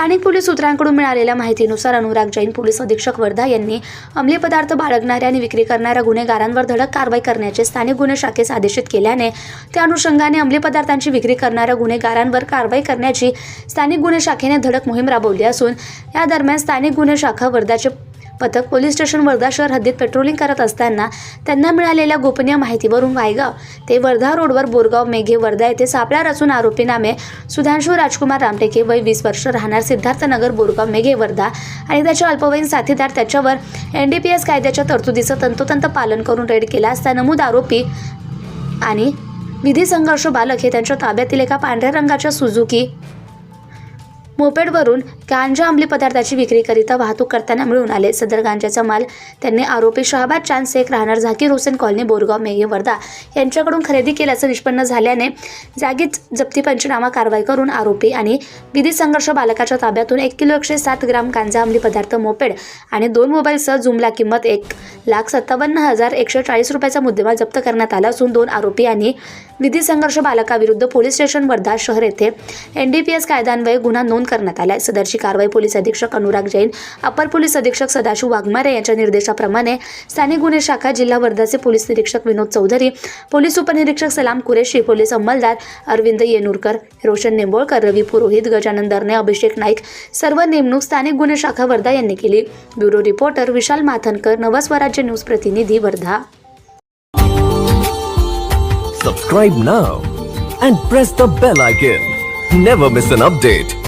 स्थानिक पोलीस सूत्रांकडून मिळालेल्या माहितीनुसार अनुराग जैन पोलीस अधीक्षक वर्धा यांनी अंमली पदार्थ बाळगणाऱ्या आणि विक्री करणाऱ्या गुन्हेगारांवर धडक कारवाई करण्याचे स्थानिक गुन्हे शाखेस आदेशित केल्याने त्या अनुषंगाने अंमली पदार्थांची विक्री करणाऱ्या गुन्हेगारांवर कारवाई करण्याची स्थानिक गुन्हे शाखेने धडक मोहीम राबवली असून या दरम्यान स्थानिक गुन्हे शाखा वर्धाचे पथक पोलीस स्टेशन वर्धा शहर हद्दीत पेट्रोलिंग करत असताना त्यांना मिळालेल्या गोपनीय माहितीवरून वायगाव ते वर्धा रोडवर बोरगाव मेघे वर्धा येथे सापळा रचून आरोपी नामे सुधांशू राजकुमार रामटेके वय वीस वर्ष राहणार सिद्धार्थनगर बोरगाव मेघे वर्धा आणि त्याच्या अल्पवयीन साथीदार त्याच्यावर एन डी पी एस कायद्याच्या तरतुदीचं तंतोतंत पालन करून रेड केला असता नमूद आरोपी आणि विधी संघर्ष बालक हे त्यांच्या ताब्यातील एका पांढऱ्या रंगाच्या सुझुकी मोपेडवरून गांजा अंमली पदार्थाची विक्री करिता वाहतूक करताना मिळून आले. सदर गांजाचा माल त्यांनी आरोपी शहाबाद चांद शेख राहणार झाकीर हुसेन कॉलनी बोरगाव मेघे वर्धा यांच्याकडून खरेदी केल्याचं निष्पन्न झाल्याने जागीच जप्ती पंचनामा कारवाई करून आरोपी आणि विधी संघर्ष बालकाच्या ताब्यातून एक किलो एकशे सात ग्राम गांजा अंमली पदार्थ मोपेड आणि दोन मोबाईलसह जुमला किंमत एक लाख सत्तावन्न हजार एकशे चाळीस रुपयाचा मुद्देमाल जप्त करण्यात आला असून दोन आरोपी आणि विधी संघर्ष बालकाविरुद्ध पोलीस स्टेशन वर्धा शहर येथे एन डी पी एस कायद्यान्वये गुन्हा नोंद करण्यात आलाय सदरची कारवाई पोलीस अधीक्षक अनुराग जैन अपर पोलीस अधीक्षक सदाशिव वाघमारे यांच्या निर्देशाप्रमाणे स्थानिक गुन्हे शाखा जिल्हा वर्धाचे पोलीस निरीक्षक विनोद चौधरी पोलीस उपनिरीक्षक सलाम कुरेशी पोलीस अंमलदार अरविंद येनुरकर रोशन निंबोळकर रवी पुरोहित गजानन दरणे अभिषेक नाईक सर्व नेमणूक स्थानिक गुन्हे शाखा वर्धा यांनी केली bureau reporter Vishal Mathankar Navswarajya news प्रतिनिधी Wardha Subscribe now and press the bell icon. Never miss an update.